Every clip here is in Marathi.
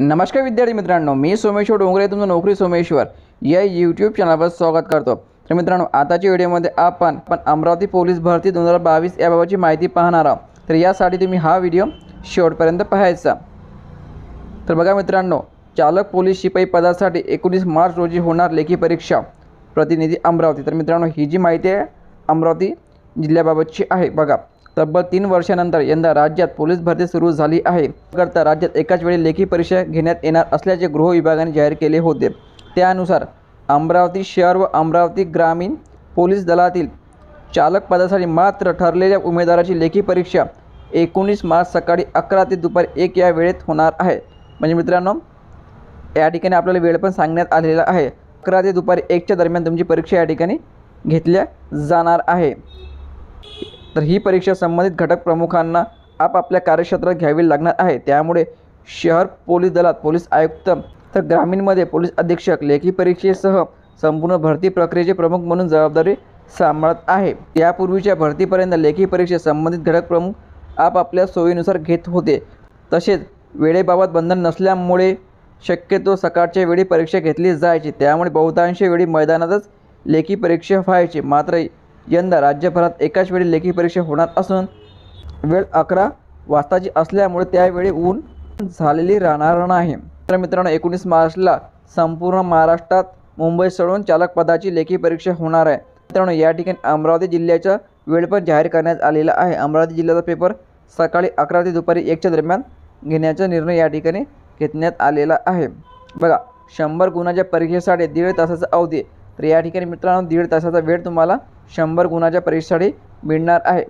नमस्कार विद्यार्थी मित्रांनो मी सोमेश्वर डोंगरे तुमचं नोकरी सोमेश्वर या यूट्यूब चॅनलवर स्वागत करतो. तर मित्रांनो आताच्या व्हिडिओमध्ये आपण पण अमरावती पोलीस भरती दोन हजार बावीस याबाबतची माहिती पाहणार आहोत. तर यासाठी तुम्ही हा व्हिडिओ शेवटपर्यंत पाहायचा. तर बघा मित्रांनो चालक पोलीस शिपाई पदासाठी एकोणीस मार्च रोजी होणार लेखी परीक्षा प्रतिनिधी अमरावती. तर मित्रांनो ही जी माहिती आहे अमरावती जिल्ह्याबाबतची आहे. बघा तब्बल तीन वर्षानंतर यंदा राज्यात पोलीस भरती सुरू झाली आहे. करता राज्यात एकाच वेळी लेखी परीक्षा घेण्यात येणार असल्याचे गृह विभागाने जाहीर केले होते. त्यानुसार अमरावती शहर व अमरावती ग्रामीण पोलीस दलातील चालक पदासाठी मात्र ठरलेल्या उमेदवाराची लेखी परीक्षा एकोणीस मार्च सकाळी अकरा ते दुपारी एक या वेळेत होणार आहे. म्हणजे मित्रांनो या ठिकाणी आपल्याला वेळ पण सांगण्यात आलेला आहे. अकरा ते दुपारी एकच्या दरम्यान तुमची परीक्षा या ठिकाणी घेतल्या जाणार आहे. तर ही परीक्षा संबंधित घटक प्रमुखांना आपापल्या कार्यक्षेत्रात घ्यावी लागणार आहे. त्यामुळे शहर पोलीस दलात पोलीस आयुक्त तर ग्रामीणमध्ये पोलीस अधीक्षक लेखी परीक्षेसह संपूर्ण भरती प्रक्रियेचे प्रमुख म्हणून जबाबदारी सांभाळत आहे. यापूर्वीच्या भरतीपर्यंत लेखी परीक्षेत संबंधित घटक प्रमुख आपापल्या सोयीनुसार घेत होते. तसेच वेळेबाबत बंधन नसल्यामुळे शक्यतो सकाळच्या वेळी परीक्षा घेतली जायची. त्यामुळे बहुतांश वेळी मैदानातच लेखी परीक्षा व्हायची. मात्र यंदा राज्यभरात एकाच वेळी लेखी परीक्षा होणार असून वेळ अकरा वाजताची असल्यामुळे त्यावेळी ऊन झालेली राहणार नाही. तर मित्रांनो एकोणीस मार्चला संपूर्ण महाराष्ट्रात मुंबई सोडून चालकपदाची लेखी परीक्षा होणार आहे. मित्रांनो या ठिकाणी अमरावती जिल्ह्याचा वेळ पण जाहीर करण्यात आलेला आहे. अमरावती जिल्ह्याचा पेपर सकाळी अकरा ते दुपारी एकच्या दरम्यान घेण्याचा निर्णय या ठिकाणी घेतण्यात आलेला आहे. बघा शंभर गुणाच्या परीक्षेसाठी दीड तासाचा अवधी तर या ठिकाणी मित्रांनो दीड तासाचा वेळ तुम्हाला शंभर गुणाच्या परीक्षेसाठी मिळणार आहे.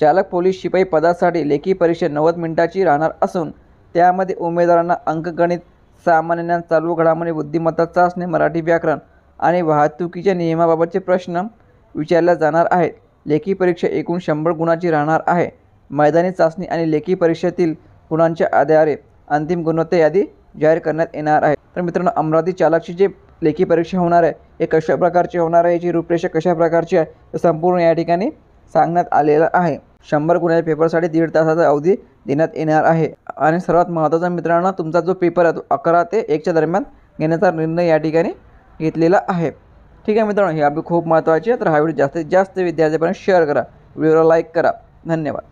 चालक पोलीस शिपाई पदासाठी लेखी परीक्षा नव्वद मिनिटाची राहणार असून त्यामध्ये उमेदवारांना अंकगणित सामान्य ज्ञान चालू घडामोडी बुद्धिमत्ता चाचणी मराठी व्याकरण आणि वाहतुकीच्या नियमाबाबतचे प्रश्न विचारल्या जाणार आहेत. लेखी परीक्षा एकूण शंभर गुणाची राहणार आहे. मैदानी चाचणी आणि लेखी परीक्षेतील गुणांच्या आधारे अंतिम गुणवत्ता यादी जाहीर करण्यात येणार आहे. तर मित्रांनो अमरावती चालकची जे लेखी परीक्षा होणार आहे. हे कशा प्रकारची होणार आहे याची रूपरेषा कशा प्रकारची आहे हे संपूर्ण या ठिकाणी सांगण्यात आलेलं आहे. शंभर गुणाच्या पेपरसाठी दीड तासाचा अवधी देण्यात येणार आहे. आणि सर्वात महत्त्वाचा मित्रांनो तुमचा जो पेपर आहे तो अकरा ते एकच्या दरम्यान घेण्याचा निर्णय या ठिकाणी घेतलेला आहे. ठीक आहे मित्रांनो हे आपली खूप महत्त्वाची आहे. तर हा व्हिडिओ जास्तीत जास्त विद्यार्थ्यांपर्यंत शेअर करा. व्हिडिओला लाईक करा. धन्यवाद.